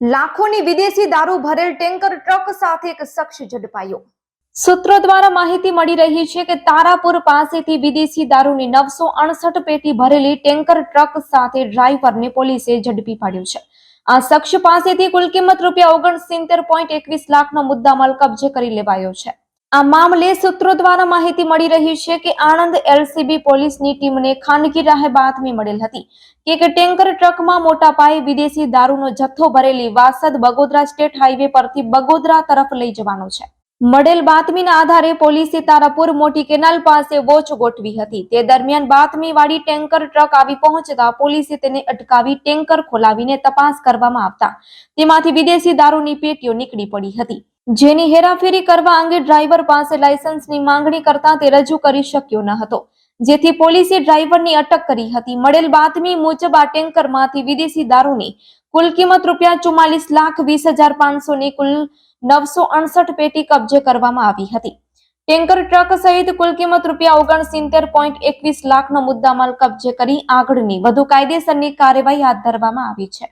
લાખોની વિદેશી દારૂ ભરેલ ટેન્કર ટ્રક સાથે એક શખ્સ ઝડપાયો. સૂત્રો દ્વારા માહિતી મળી રહી છે કે તારાપુર પાસેથી વિદેશી દારૂની નવસો અડસઠ પેટી ભરેલી ટેન્કર ટ્રક સાથે ડ્રાઈવરને પોલીસે ઝડપી પાડ્યો છે. આ શખ્સ પાસેથી કુલ કિંમત રૂપિયા ઓગણસિત્તેર પોઈન્ટ એકવીસ લાખનો મુદ્દામાલ કબજે કરી લેવાયો છે. આ મામલે સૂત્રો દ્વારા માહિતી મળી રહી છે કે આણંદ એલસીબી પોલીસની ટીમને ખાનગી રાહે બાતમી મળેલ હતી. કે એક ટેન્કર ટ્રકમાં મોટા પાયે વિદેશી દારૂનો જથ્થો ભરેલી વાસદ બગોદરા સ્ટેટ હાઈવે પરથી બગોદરા તરફ લઈ જવાનો છે. મળેલ બાતમીના આધારે પોલીસે તારાપુર મોટી કેનાલ પાસે વોચ ગોઠવી હતી. તે દરમિયાન બાતમી વાળી ટેન્કર ટ્રક આવી પહોંચતા પોલીસે તેને અટકાવી ટેન્કર ખોલાવીને તપાસ કરવામાં આવતા. તેમાંથી વિદેશી દારૂની પેટીઓ નીકળી પડી હતી. જેની હેરાફેરી કરવા અંગે ડ્રાઈવર પાસે લાયસન્સની માંગણી કરતા તે રજૂ કરી શક્યો ન હતો. જેથી પોલીસે ડ્રાઈવરની અટક કરી હતી. મળેલ બાતમી મુજબ આ ટેન્કરમાંથી વિદેશી દારૂની કુલ કિંમત રૂપિયા ચુમ્માલીસ લાખ વીસ હજાર પાંચસો ની કુલ નવસો અડસઠ પેટી કબજે કરવામાં આવી હતી. ટેન્કર ટ્રક સહિત કુલ કિંમત રૂપિયા ઓગણસિત્તેર પોઈન્ટ એકવીસ લાખનો મુદ્દામાલ કબજે કરી આગળની વધુ કાયદેસરની કાર્યવાહી હાથ ધરવામાં આવી છે.